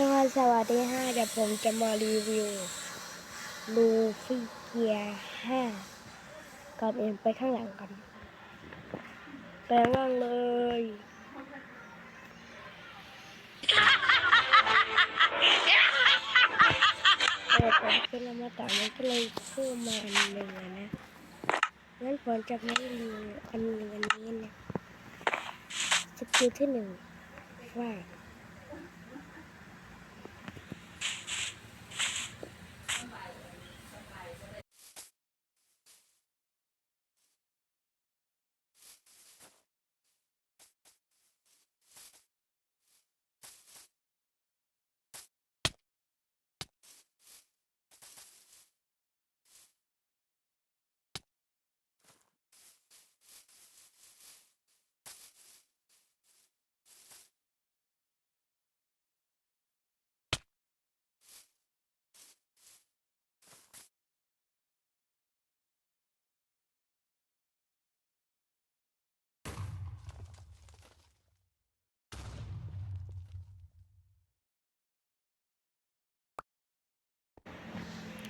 สวัสดีค่ะเดี๋ยวผมจะมารีวิวลูฟี่เกียร์ห้าก่อนอื่นไปข้างหลังกันแปลงร่างเลยเออผมขึ้นแล้วมาต่อมันก็เลยเพิ่มมาอันหนึ่งอะนะงั้นผมจะไม่รีวิวอันหนึ่งอันนี้นะสกิลที่หนึ่งว่า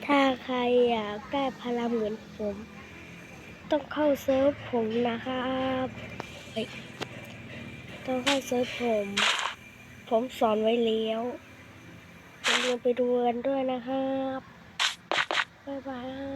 ถ้าใครอยากได้พลังเหมือนผม ต้องเข้าเซิร์ฟผมนะครับต้องเข้าเซิร์ฟผม ผมสอนไว้แล้วอย่าลืมไปดูกันด้วยนะครับ บ๊ายบาย